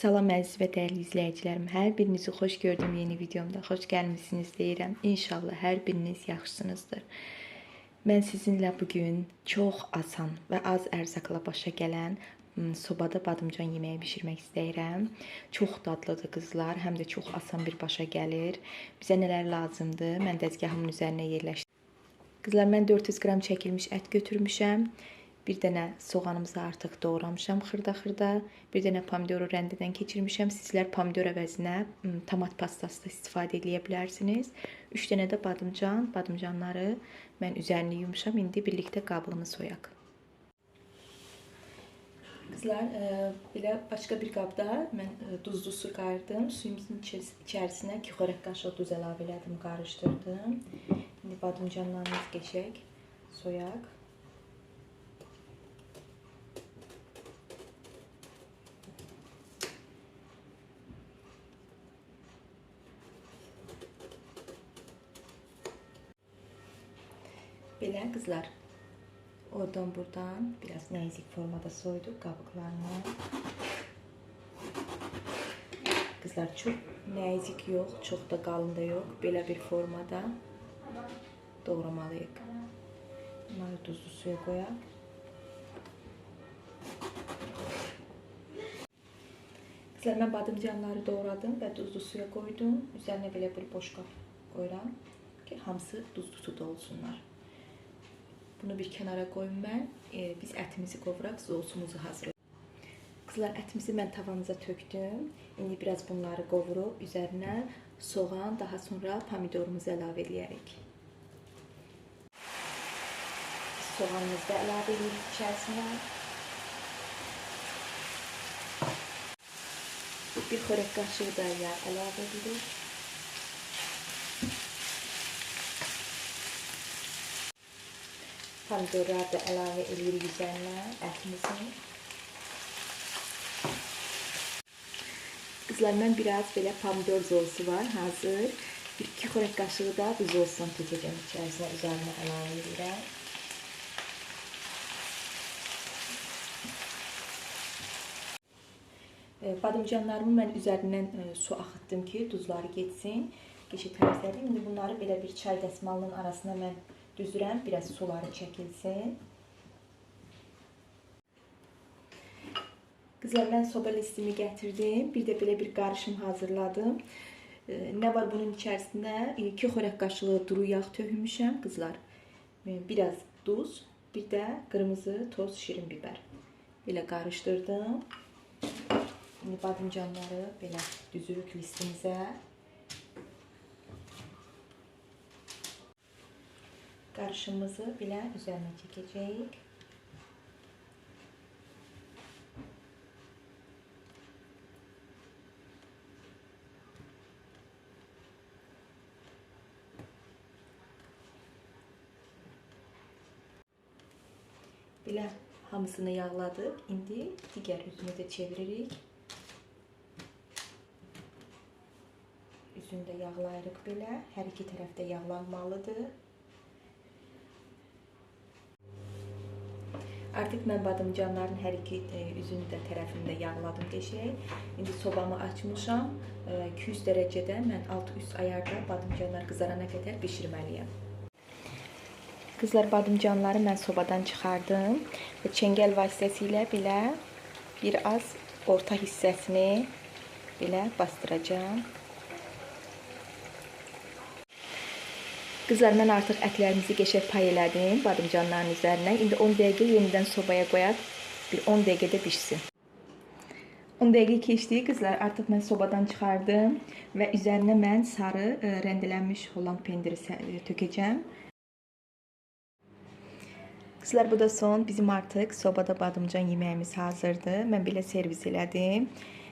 Salam əziz və dəyərli izləyicilərim. Hər birinizi xoş gördüm yeni videomda. Xoş gəlmisiniz deyirəm. İnşallah hər biriniz yaxşısınızdır. Mən sizinlə bu gün çox asan və az ərzaqla başa gələn sobada badımcan yeməyi bişirmək istəyirəm. Çox dadlıdır qızlar, həm də çox asan bir başa gəlir. Bizə nələr lazımdır? Mən dəzgahımın üzərinə yerləşdirdim. Qızlar mən 400 qram çəkilmiş ət götürmüşəm. Bir dənə soğanımızı artıq doğramışam xırda-xırda. Bir dənə pomidoru rəndədən keçirmişəm. Sizlər pomidor əvəzinə tomat pastası da istifadə edə bilərsiniz. 3 dənə də badımcan, badımcanları mən üzərini yumuşam. İndi birlikdə qabığını soyaq. Qızlar, e, belə başqa bir qabda mən e, duzlu su qayırdım. Suyumuzun içəris- içərisinə 2 xörək qaşığı duz əlavə elədim, qarışdırdım. İndi badımcanlarımız keçək, soyaq. Belə qızlar, oradan buradan biraz nəzik formada soyduq qabıqlarını. Qızlar çox nəzik yox, çox da qalın da yox. Belə bir formada doğramalıyıq. Bunları duzlu suya qoyaq. Qızlar, mən badımcanları doğradım və duzlu suya qoydum. Üzərinə belə bir boş qab qoyuram ki, hamısı duzlu suda olsunlar. Bunu bir kənara qoyum mən. E, biz ətimizi qovuraq, zousumuzu hazırlayaq. Qızlar, ətimizi mən tavanıza tökdüm. İndi biraz bunları qovurub üzərinə soğan, daha sonra pomidorumuzu əlavə edərik. Soğanımızı da əlavə edirik içərisinə. Bir xörək qaşığı da yağ əlavə edirik. Pomidorları da əlavə edirik üzərinə ətimizin. Qızlar, mən biraz belə pomidor zosu var, hazır. Bir iki xörək qaşığı da bu zosundan tökəcəm içərisinə, üzərinə əlavə edirəm. Badımcanlarımı mən üzərindən e, su axıtdım ki, duzları getsin, keçi təmizlədim. İndi bunları belə bir çay dəsmalının arasına mən düzürəm, biraz suları çəkilsin. Qızlar, mən soba listimi gətirdim. Bir də belə bir qarışım hazırladım. Nə var bunun içərisində? 2 xörək qaşığı duru yağ tökmüşəm, qızlar. Biraz duz, bir də qırmızı toz şirin bibər. Belə qarışdırdım. İndi badımcanları belə düzürük listimizə. Qarışımımızı belə üzərinə çəkəcəyik. Belə hamısını yağladıq. İndi digər üzünü də çeviririk. Üzünü də yağlayırıq belə. Hər iki tərəf də yağlanmalıdır. Artıq mən badımcanların hər iki e, üzünü də tərəfini də yağladım qəşəng. İndi sobamı açmışam. E, 200 dərəcədə mən alt-üst ayarda badımcanlar qızarana qədər bişirməliyəm. Qızlar badımcanları mən sobadan çıxardım və çəngəl vasitəsilə belə bir az orta hissəsini belə bastıracağam. Qızlar, mən artıq ətlərimizi qəşəng pay elədim badımcanların üzərinə. İndi 10 dəqiqə yenidən sobaya qoyaq. Bir 10 dəqiqədə bişsin. 10 dəqiqə keçdi qızlar. Artıq mən sobadan çıxardım və üzərinə mən sarı e, rəndələnmiş Holland pendiri e, tökəcəm. Qızlar, bu da son. Bizim artıq sobada badımcan yeməyimiz hazırdır. Mən belə servis elədim.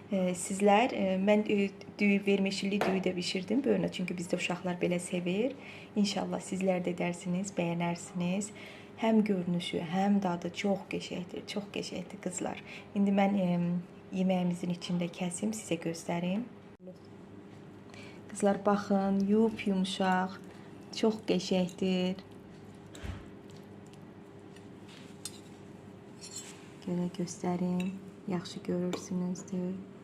Sizlər, e, mən düyü, vermişilli düyü də bişirdim böyünə. Çünki bizdə uşaqlar belə sevir. İnşallah sizlər də edərsiniz, bəyənərsiniz. Həm görünüşü, həm dadı çox qəşəngdir, çox qəşəngdir qızlar. İndi mən e, yeməyimizin içində kəsim, sizə göstərim. Qızlar baxın, yup yumşaq, çox qəşəngdir. Belə göstərim. Yaxşı görürsünüzdür.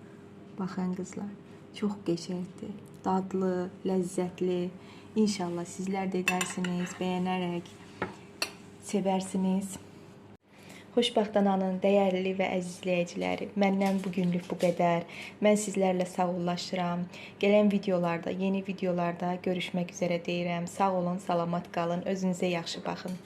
Baxın qızlar, çox qəşəngdir. Dadlı, ləzzətli. İnşallah sizlər də edərsiniz, bəyənərək sevərsiniz. Xoşbəxt ananın dəyərli və əziz izləyiciləri, məndən bu günlük bu qədər. Mən sizlərlə sağollaşıram. Gələn videolarda, yeni videolarda görüşmək üzrə deyirəm. Sağ olun, salamat qalın. Özünüzə yaxşı baxın.